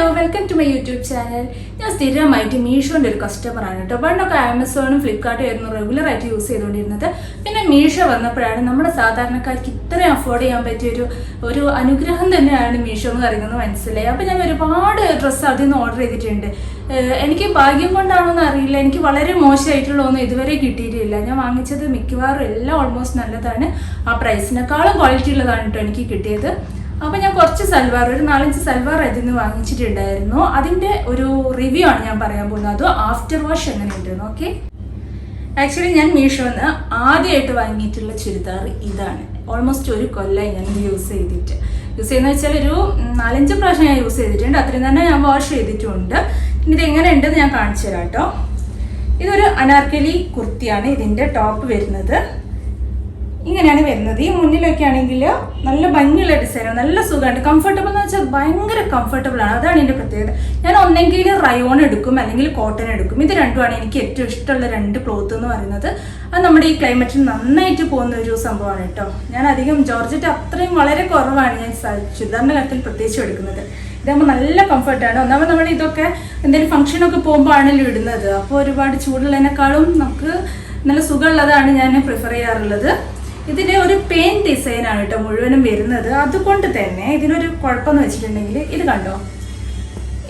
Hello welcome to my YouTube channel ഞാൻ സ്ഥിരമായിട്ട് മീഷോന്റെ ഒരു കസ്റ്റമറാണ് കേട്ടോ. പണ്ടൊക്കെ ആമസോണും ഫ്ലിപ്കാർട്ടും ആയിരുന്നു റെഗുലറായിട്ട് യൂസ് ചെയ്തുകൊണ്ടിരുന്നത്. പിന്നെ മീഷോ വന്നപ്പോഴാണ് നമ്മുടെ സാധാരണക്കാർക്ക് ഇത്രയും അഫോർഡ് ചെയ്യാൻ പറ്റിയ ഒരു ഒരു അനുഗ്രഹം തന്നെയാണ് മീഷോ എന്ന് പറയുന്നത് മനസ്സിലായി. അപ്പോൾ ഞാൻ ഒരുപാട് ഡ്രസ്സ് അതിൽ നിന്ന് ഓർഡർ ചെയ്തിട്ടുണ്ട്. എനിക്ക് ഭാഗ്യം കൊണ്ടാണോ എന്ന് അറിയില്ല. എനിക്ക് വളരെ മോശമായിട്ടുള്ള ഒന്നും ഇതുവരെ കിട്ടിയിട്ടില്ല. ഞാൻ വാങ്ങിച്ചത് മിക്കവാറും എല്ലാം ഓൾമോസ്റ്റ് നല്ലതാണ്. ആ പ്രൈസിനേക്കാളും ക്വാളിറ്റി ഉള്ളതാണ് കേട്ടോ എനിക്ക് കിട്ടിയത്. ഞാൻ കുറച്ച് സൽവാർ ഒരു നാലഞ്ച് സൽവാർ അതിൽ നിന്ന് വാങ്ങിച്ചിട്ടുണ്ടായിരുന്നു. അതിന്റെ ഒരു റിവ്യൂ ആണ് ഞാൻ പറയാൻ പോകുന്നത്. അത് ആഫ്റ്റർ വാഷ് എങ്ങനെയുണ്ടെന്ന് ഓക്കെ ആക്ച്വലി ഞാൻ മീഷോന്ന് ആദ്യമായിട്ട് വാങ്ങിയിട്ടുള്ള ചുരിദാർ ഇതാണ്. ഓൾമോസ്റ്റ് ഒരു കൊല്ലമായി ഞാൻ യൂസ് ചെയ്തിട്ട്. യൂസ് ചെയ്യുന്ന വെച്ചാൽ ഒരു നാലഞ്ച് പ്രാവശ്യം ഞാൻ യൂസ് ചെയ്തിട്ടുണ്ട്. അത്രയും തന്നെ ഞാൻ വാഷ് ചെയ്തിട്ടുണ്ട്. ഇത് എങ്ങനെ ഉണ്ടെന്ന് ഞാൻ കാണിച്ചു തരാം കേട്ടോ. ഇതൊരു അനാർക്കലി കുർത്തിയാണ്. ഇതിന്റെ ടോപ്പ് വരുന്നത്. ഇങ്ങനെയാണ് വരുന്നത്. ഈ മുന്നിലൊക്കെ ആണെങ്കിൽ നല്ല ഭംഗിയുള്ള ഡിസൈനാണ് നല്ല സുഖമുണ്ട്. കംഫർട്ടബിൾ എന്ന് വെച്ചാൽ ഭയങ്കര കംഫർട്ടബിൾ ആണ്. അതാണ് എന്റെ പ്രത്യേകത. ഞാൻ ഒന്നെങ്കിൽ റയോൺ എടുക്കും അല്ലെങ്കിൽ കോട്ടൺ എടുക്കും. ഇത് രണ്ടുമാണ് എനിക്ക് ഏറ്റവും ഇഷ്ടമുള്ള രണ്ട് ക്ലോത്ത് എന്ന് പറയുന്നത്. അത് നമ്മുടെ ഈ ക്ലൈമറ്റിൽ നന്നായിട്ട് പോകുന്ന ഒരു സംഭവമാണ് കേട്ടോ. ഞാൻ അധികം ജോർജറ്റ് അത്രയും വളരെ കുറവാണ് ഞാൻ ചുരിദാറിന്റെ കാര്യത്തിൽ പ്രത്യേകിച്ച് എടുക്കുന്നത്. ഇതാകുമ്പോൾ നല്ല കംഫർട്ടാണ് ഒന്നാമത് നമ്മൾ ഇതൊക്കെ എന്തെങ്കിലും ഫംഗ്ഷനൊക്കെ പോകുമ്പോൾ ആണല്ലോ ഇടുന്നത്. അപ്പോൾ ഒരുപാട് ചൂടുള്ളതിനേക്കാളും നമുക്ക് നല്ല സുഖമുള്ളതാണ് ഞാൻ പ്രിഫർ ചെയ്യാറുള്ളത്. ഇതിന്റെ ഒരു പെയിൻ ഡിസൈൻ ആണ് കേട്ടോ മുഴുവനും വരുന്നത്. അതുകൊണ്ട് തന്നെ ഇതിനൊരു കുഴപ്പമെന്ന് വെച്ചിട്ടുണ്ടെങ്കിൽ ഇത് കണ്ടോ?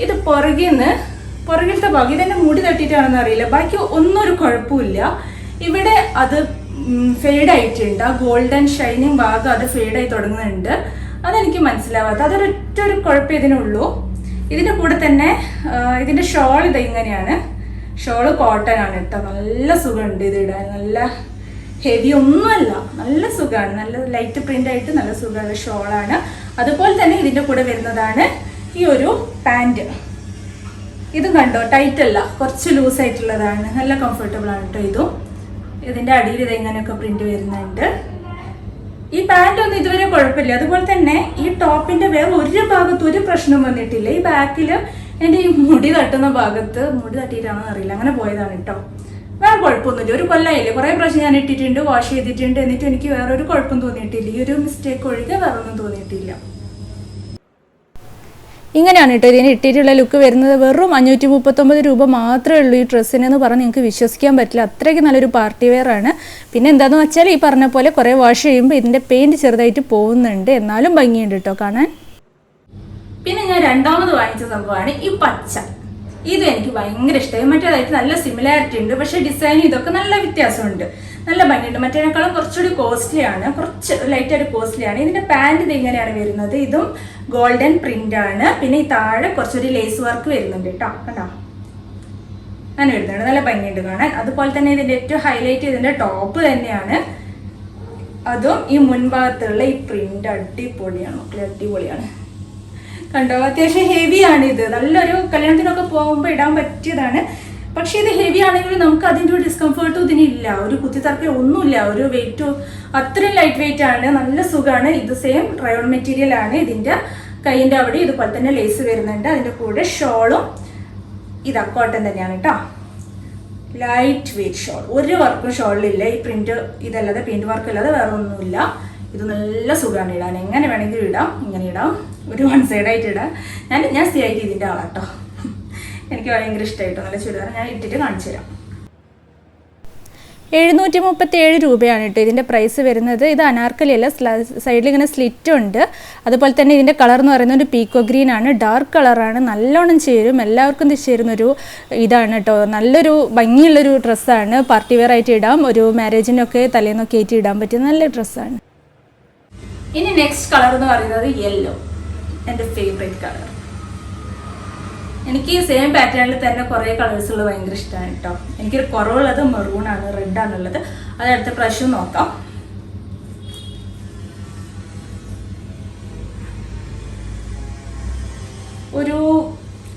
ഇത് പുറകിൽ നിന്ന് പുറകിലത്തെ ഭാഗം. ഇതെന്നെ മുടി തട്ടിയിട്ടാണെന്ന് അറിയില്ല. ബാക്കി ഒന്നും ഒരു കുഴപ്പമില്ല. ഇവിടെ അത് ഫെയ്ഡ് ആയിട്ടുണ്ട്. ആ ഗോൾഡൻ ഷൈനിങ് ഭാഗം അത് ഫെയ്ഡായി തുടങ്ങുന്നുണ്ട്. അതെനിക്ക് മനസ്സിലാവാത്ത. അതൊരൊറ്റ ഒരു കുഴപ്പം ഇതിനുള്ളൂ. ഇതിന്റെ കൂടെ തന്നെ ഇതിന്റെ ഷോൾ ഇത് ഇങ്ങനെയാണ്. ഷോൾ കോട്ടൺ ആണ് കേട്ടോ നല്ല സുഖമുണ്ട് ഇത് ഇടാൻ. നല്ല ഹെവി ഒന്നുമല്ല. നല്ല സുഖമാണ് നല്ല ലൈറ്റ് പ്രിന്റ് ആയിട്ട് നല്ല സുഖമുള്ള ഷോളാണ്. അതുപോലെ തന്നെ ഇതിന്റെ കൂടെ വരുന്നതാണ് ഈ ഒരു പാന്റ് ഇതും കണ്ടോ? ടൈറ്റ് അല്ല. കുറച്ച് ലൂസ് ആയിട്ടുള്ളതാണ്. നല്ല കംഫർട്ടബിൾ ആണ് കേട്ടോ ഇതും. ഇതിന്റെ അടിയിൽ ഇത് ഇങ്ങനെയൊക്കെ പ്രിന്റ് വരുന്നുണ്ട്. ഈ പാന്റ് ഒന്നും ഇതുവരെ കുഴപ്പമില്ല. അതുപോലെ തന്നെ ഈ ടോപ്പിന്റെ വേറെ ഒരു ഭാഗത്ത് ഒരു പ്രശ്നം വന്നിട്ടില്ല. ഈ ബാക്കിൽ എന്റെ ഈ മുടി തട്ടുന്ന ഭാഗത്ത് മുടി തട്ടിയിട്ടാണോ അറിയില്ല. അങ്ങനെ പോയതാണ് കേട്ടോ വേറെ കുഴപ്പമൊന്നുമില്ല. ഒരു കൊല്ലമായില്ലേ കുറേ പ്രാവശ്യം ഞാൻ ഇട്ടിട്ടുണ്ട് വാഷ് ചെയ്തിട്ടുണ്ട്. എന്നിട്ട് എനിക്ക് വേറെ ഒരു കുഴപ്പം തോന്നിയിട്ടില്ല. ഈ ഒരു മിസ്റ്റേക്ക് ഒഴികെ വേറെ ഒന്നും തോന്നിയിട്ടില്ല. ഇങ്ങനെയാണ് കേട്ടോ ഇതിന് ഇട്ടിട്ടുള്ള ലുക്ക് വരുന്നത്. വെറും അഞ്ഞൂറ്റി മുപ്പത്തൊമ്പത് രൂപ മാത്രമേ ഉള്ളൂ ഈ ഡ്രസ്സിന് എന്ന് പറഞ്ഞ് നിങ്ങൾക്ക് വിശ്വസിക്കാൻ പറ്റില്ല. അത്രയ്ക്ക് നല്ലൊരു പാർട്ടി വെയർ ആണ്. പിന്നെ എന്താന്ന് വെച്ചാൽ ഈ പറഞ്ഞ പോലെ കുറേ വാഷ് ചെയ്യുമ്പോൾ ഇതിന്റെ പെയിന്റ് ചെറുതായിട്ട് പോകുന്നുണ്ട്. എന്നാലും ഭംഗിയുണ്ട് കേട്ടോ കാണാൻ. പിന്നെ ഞാൻ രണ്ടാമത് വാങ്ങിച്ച സംഭവമാണ് ഈ പച്ച. ഇത് എനിക്ക് ഭയങ്കര ഇഷ്ടമായി മറ്റേതായിട്ട് നല്ല സിമിലാരിറ്റി ഉണ്ട്. പക്ഷേ ഡിസൈൻ ഇതൊക്കെ നല്ല വ്യത്യാസമുണ്ട്. നല്ല ഭംഗിയുണ്ട്. മറ്റേനേക്കാളും കുറച്ചുകൂടി കോസ്റ്റ്ലി ആണ്. കുറച്ച് ലൈറ്റായിട്ട് കോസ്റ്റ്ലി ആണ്. ഇതിന്റെ പാന്റ് ഇത് ഇങ്ങനെയാണ് വരുന്നത്? ഇതും ഗോൾഡൻ പ്രിന്റ് ആണ്. പിന്നെ ഈ താഴെ കുറച്ചൊരു ലേസ് വർക്ക് വരുന്നുണ്ട് കേട്ടോ കണ്ടോ? അങ്ങനെ വരുന്നുണ്ട്. നല്ല ഭംഗിയുണ്ട് കാണാൻ. അതുപോലെ തന്നെ ഇതിന്റെ ഏറ്റവും ഹൈലൈറ്റ് ഇതിന്റെ ടോപ്പ് തന്നെയാണ്. അതും ഈ മുൻഭാഗത്തുള്ള ഈ പ്രിന്റ് അടിപൊളിയാണ്. അടിപൊളിയാണ്. കണ്ടോ? അത്യാവശ്യം ഹെവി ആണ് ഇത് നല്ലൊരു കല്യാണത്തിനൊക്കെ പോകുമ്പോൾ ഇടാൻ പറ്റിയതാണ്. പക്ഷെ ഇത് ഹെവി ആണെങ്കിൽ നമുക്ക് അതിന്റെ ഒരു ഡിസ്കംഫേർട്ടും ഇതിനില്ല. ഒരു കുത്തിത്തറപ്പോ ഒന്നുമില്ല. ഒരു വെയിറ്റോ അത്രയും ലൈറ്റ് വെയിറ്റ് ആണ്. നല്ല സുഖമാണ്. ഇത് സെയിം റയോൺ മെറ്റീരിയൽ ആണ്. ഇതിന്റെ കൈയിന്റെ അവിടെ ഇതുപോലെ തന്നെ ലേസ് വരുന്നുണ്ട്. അതിന്റെ കൂടെ ഷോളും ഇതാ കോട്ടൺ തന്നെയാണ് കേട്ടോ. ലൈറ്റ് വെയിറ്റ് ഷോൾ ഒരു വർക്കും ഷോളിലില്ല ഈ പ്രിന്റ് ഇതല്ലാതെ പ്രിന്റ് വർക്ക് അല്ലാതെ വേറെ ഒന്നുമില്ല ഇത് നല്ല സുഖമാണ് ഇടാൻ. എങ്ങനെ വേണമെങ്കിലും ഇടാം. ഇങ്ങനെ ഇടാം. ഒരു വൺ സൈഡായിട്ട് ഇടാം. ഞാൻ ഞാൻ സ്ഥിരമായിട്ട് ഇതിന്റെ ആളാട്ടോ എനിക്ക് ഭയങ്കര ഇഷ്ടമായിട്ടോ നല്ല ചുരിദാർ ഞാൻ ഇട്ടിട്ട് കാണിച്ചു തരാം. എഴുന്നൂറ്റി മുപ്പത്തി ഏഴ് രൂപയാണ് കേട്ടോ ഇതിന്റെ പ്രൈസ് വരുന്നത്. ഇത് അനാർക്കലിയല്ല. സൈഡിൽ ഇങ്ങനെ സ്ലിറ്റ് ഉണ്ട്. അതുപോലെ തന്നെ ഇതിന്റെ കളർ എന്ന് പറയുന്നത് ഒരു പീക്കോ ഗ്രീൻ ആണ്. ഡാർക്ക് കളറാണ് നല്ലോണം ചേരും. എല്ലാവർക്കും ചേരുന്നൊരു ഇതാണ് കേട്ടോ നല്ലൊരു ഭംഗിയുള്ളൊരു ഡ്രസ്സാണ് പാർട്ടി വെയർ ആയിട്ട് ഇടാം. ഒരു മാരേജിനൊക്കെ തലേന്നൊക്കെ ആയിട്ട് ഇടാൻ പറ്റിയ നല്ല ഡ്രസ്സാണ് ഇനി നെക്സ്റ്റ് കളർ എന്ന് പറയുന്നത് യെല്ലോ എന്റെ ഫേവറേറ്റ് കളർ എനിക്ക് ഈ സെയിം പാറ്റേണിൽ തന്നെ കുറേ കളേഴ്സ് ഉള്ളത് ഭയങ്കര ഇഷ്ടമാണ് കേട്ടോ എനിക്കൊരു കുറവുള്ളത് മെറൂൺ ആണ് റെഡ് ആണുള്ളത്. അത് അടുത്ത പ്രാവശ്യം നോക്കാം. ഒരു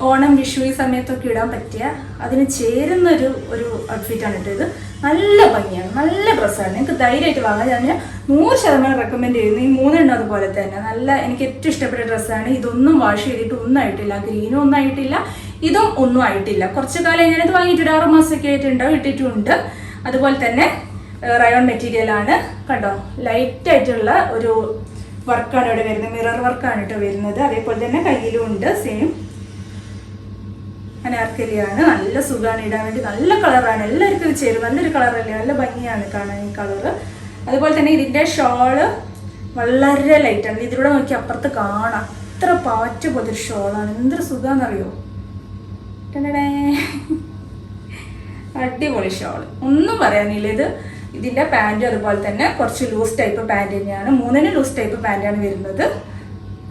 ഓണം വിഷു ഈ സമയത്തൊക്കെ ഇടാൻ പറ്റിയ അതിന് ചേരുന്ന ഒരു ഒരു ഔട്ട്ഫിറ്റാണ് കേട്ടോ ഇത്. നല്ല ഭംഗിയാണ് നല്ല ഡ്രസ്സാണ് നിങ്ങൾക്ക് ധൈര്യമായിട്ട് വാങ്ങാൻ ഞാൻ നൂറ് ശതമാനം റെക്കമെൻഡ് ചെയ്യുന്നു. ഈ മൂന്നെണ്ണം അതുപോലെ തന്നെ. നല്ല എനിക്ക് ഏറ്റവും ഇഷ്ടപ്പെട്ട ഡ്രസ്സാണ് ഇതൊന്നും വാഷ് ചെയ്തിട്ട് ഒന്നും ആയിട്ടില്ല. ഗ്രീനും ഒന്നും ആയിട്ടില്ല. ഇതും ഒന്നും ആയിട്ടില്ല. കുറച്ച് കാലം ഞാനത് വാങ്ങിയിട്ട് ആറു മാസമൊക്കെ ആയിട്ടുണ്ടാവും ഇട്ടിട്ടുണ്ട്. അതുപോലെ തന്നെ റയോൺ മെറ്റീരിയൽ ആണ്. കണ്ടോ? ലൈറ്റ് ആയിട്ടുള്ള ഒരു വർക്കാണ് ഇവിടെ വരുന്നത്. മിറർ വർക്കാണ് കേട്ടോ വരുന്നത്. അതേപോലെ തന്നെ കയ്യിലും ഉണ്ട്. സെയിം അനാർക്കലിയാണ് നല്ല സുഖമാണ്. ഇടാൻ വേണ്ടി നല്ല കളറാണ് എല്ലാവർക്കും ഇത് ചേരും. നല്ലൊരു കളറല്ലേ നല്ല ഭംഗിയാണ് കാണാൻ ഈ കളറ് അതുപോലെ തന്നെ ഇതിന്റെ ഷോൾ വളരെ ലൈറ്റാണ് ഇതിലൂടെ നോക്കി അപ്പുറത്ത് കാണാം. അത്ര പാറ്റ പോലത്തെ ഒരു ഷോളാണ്. എന്തൊരു സുഖമാണെന്നറിയോ. അടിപൊളി ഷോൾ. ഒന്നും പറയാനില്ല. ഇത് ഇതിന്റെ പാന്റും അതുപോലെ തന്നെ കുറച്ച് ലൂസ് ടൈപ്പ് പാന്റ് തന്നെയാണ്. മൂന്നിന് ലൂസ് ടൈപ്പ് പാന്റാണ് വരുന്നത്.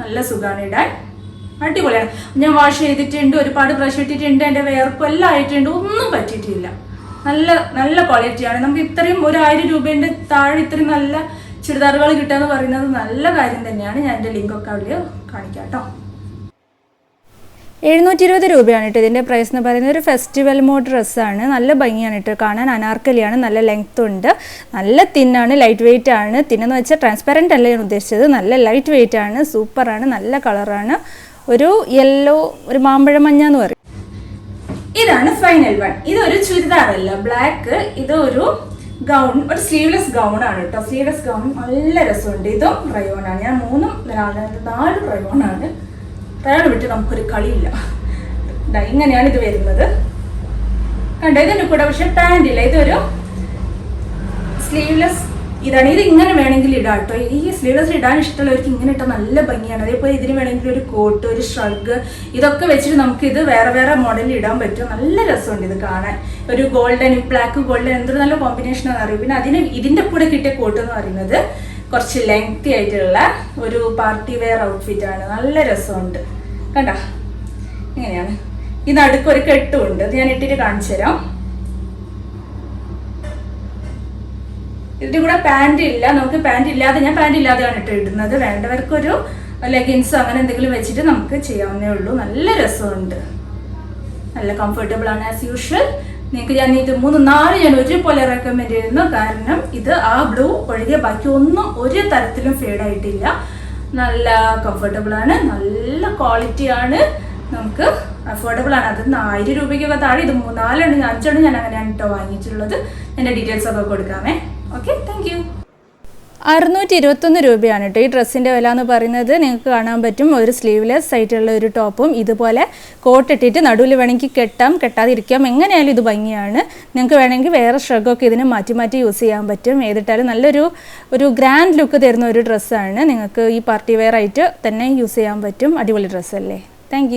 നല്ല സുഖമാണ് ഇടാൻ. അടിപൊളിയാണ്. ഞാൻ വാഷ് ചെയ്തിട്ടുണ്ട് ഒരുപാട് ബ്രഷ് ഇട്ടിട്ടുണ്ട് എന്റെ വേർപ്പ് എല്ലാം ആയിട്ടുണ്ട്. ഒന്നും പറ്റിയിട്ടില്ല. നല്ല നല്ല ക്വാളിറ്റിയാണ് നമുക്ക് ഇത്രയും ഒരു ആയിരം രൂപേന്റെ താഴെ ഇത്രയും നല്ല ചുരിദാറുകൾ കിട്ടുക എന്ന് പറയുന്നത് നല്ല കാര്യം തന്നെയാണ്. ഞാൻ എന്റെ ലിങ്കൊക്കെ അവിടെ കാണിക്കാം കേട്ടോ. എഴുന്നൂറ്റി ഇരുപത് രൂപയാണ് കേട്ടോ ഇതിന്റെ പ്രൈസ് എന്ന് പറയുന്നത്. ഒരു ഫെസ്റ്റിവൽ മോഡ് ഡ്രസ്സാണ് നല്ല ഭംഗിയാണ് കേട്ടോ കാണാൻ. അനാർക്കലിയാണ്. നല്ല ലെങ്ത് ഉണ്ട്. നല്ല തിന്നാണ് ലൈറ്റ് വെയിറ്റ് ആണ്. തിന്നെന്ന് വെച്ചാൽ ട്രാൻസ്പെറന്റ് അല്ല ഞാൻ ഉദ്ദേശിച്ചത്. നല്ല ലൈറ്റ് വെയിറ്റ് ആണ്. സൂപ്പറാണ് നല്ല കളറാണ് ഒരു യെല്ലോ ഒരു മാമ്പഴ മഞ്ഞ എന്ന് പറയും. ഇതാണ് ഫൈനൽ വൺ ഇതൊരു ചുരിദാറല്ല. ബ്ലാക്ക് ഇത് ഒരു ഗൗൺ ഒരു സ്ലീവ്ലെസ് ഗൗൺ ആണ് കേട്ടോ. സ്ലീവ്ലെസ് ഗൗൺ നല്ല രസമുണ്ട്. ഇതും റയോൺ ആണ്. ഞാൻ മൂന്നും നാല് റയോൺ ആണ്. റയോൺ വിട്ട് നമുക്കൊരു കളിയില്ല. ഇങ്ങനെയാണ് ഇത് വരുന്നത്. കണ്ടോ? ഇതിന്റെ കൂടെ പക്ഷെ പാന്റ് ഇല്ല. ഇതൊരു സ്ലീവ്ലെസ് ഇതാണ്. ഇത് ഇങ്ങനെ വേണമെങ്കിൽ ഇടാം കേട്ടോ. ഈ സ്ലീവ്ലെസ് ഇടാൻ ഇഷ്ടമുള്ളവർക്ക് ഇങ്ങനെ ഇട്ടാൽ നല്ല ഭംഗിയാണ്. അതേപോലെ ഇതിന് വേണമെങ്കിൽ ഒരു കോട്ട് ഒരു ഷ്രഗ് ഇതൊക്കെ വെച്ചിട്ട് നമുക്ക് ഇത് വേറെ വേറെ മോഡലിൽ ഇടാൻ പറ്റും. നല്ല രസമുണ്ട് ഇത് കാണാൻ. ഒരു ഗോൾഡൻ ബ്ലാക്ക് ഗോൾഡൻ എന്തൊരു നല്ല കോമ്പിനേഷൻ ആണെന്ന് അറിയും. പിന്നെ അതിന് ഇതിന്റെ കൂടെ കിട്ടിയ കോട്ട് എന്ന് പറയുന്നത് കുറച്ച് ലെങ്തി ആയിട്ടുള്ള ഒരു പാർട്ടി വെയർ ഔട്ട്ഫിറ്റ് ആണ്. നല്ല രസമുണ്ട്. കണ്ട? ഇങ്ങനെയാണ്. ഈ നടുക്ക് ഒരു കെട്ടുമുണ്ട് ഞാൻ ഇട്ടിട്ട് കാണിച്ചു തരാം ഇതിന്റെ കൂടെ പാന്റ് ഇല്ല. നമുക്ക് പാന്റ് ഇല്ലാതെ ഞാൻ പാന്റ് ഇല്ലാതെയാണ് ഇട്ട് ഇടുന്നത്. വേണ്ടവർക്കൊരു ലെഗിൻസോ അങ്ങനെ എന്തെങ്കിലും വെച്ചിട്ട് നമുക്ക് ചെയ്യാവുന്നേ ഉള്ളൂ. നല്ല രസമുണ്ട്. നല്ല കംഫർട്ടബിൾ ആണ് ആസ് യൂഷ്വൽ നിങ്ങൾക്ക് ഞാൻ ഇത് മൂന്ന് നാല് ഞാൻ ഒരുപോലെ റെക്കമെൻഡ് ചെയ്യുന്നു. കാരണം ഇത് ആ ബ്ലൂ ഒഴികെ ബാക്കി ഒന്നും ഒരു തരത്തിലും ഫേഡ് ആയിട്ടില്ല. നല്ല കംഫർട്ടബിൾ ആണ്. നല്ല ക്വാളിറ്റി ആണ്. നമുക്ക് അഫോർഡബിൾ ആണ്. അത് ആയിരം രൂപയ്ക്കൊക്കെ താഴെ ഇത് മൂന്നാലെണ്ണം അഞ്ചെണ്ണം ഞാൻ അങ്ങനെയാണ് കേട്ടോ വാങ്ങിയിട്ടുള്ളത്. എന്റെ ഡീറ്റെയിൽസ് ഒക്കെ കൊടുക്കാമേ. ഓക്കെ താങ്ക് യു അറുന്നൂറ്റി ഇരുപത്തൊന്ന് രൂപയാണ് കേട്ടോ ഈ ഡ്രസ്സിന്റെ വില എന്ന് പറയുന്നത്. നിങ്ങൾക്ക് കാണാൻ പറ്റും. ഒരു സ്ലീവ്ലെസ് ആയിട്ടുള്ള ഒരു ടോപ്പും. ഇതുപോലെ കോട്ട് ഇട്ടിട്ട് നടുവിൽ വേണമെങ്കിൽ കെട്ടാം കെട്ടാതിരിക്കാം. എങ്ങനെയായാലും ഇത് ഭംഗിയാണ്. നിങ്ങൾക്ക് വേണമെങ്കിൽ വേറെ ഷ്രഗൊക്കെ ഇതിന് മാറ്റി മാറ്റി യൂസ് ചെയ്യാൻ പറ്റും. ഏതിട്ടാലും നല്ലൊരു ഒരു ഗ്രാൻഡ് ലുക്ക് തരുന്ന ഒരു ഡ്രസ്സാണ് നിങ്ങൾക്ക് ഈ പാർട്ടി വെയർ ആയിട്ട് തന്നെ യൂസ് ചെയ്യാൻ പറ്റും. അടിപൊളി ഡ്രസ്സല്ലേ താങ്ക്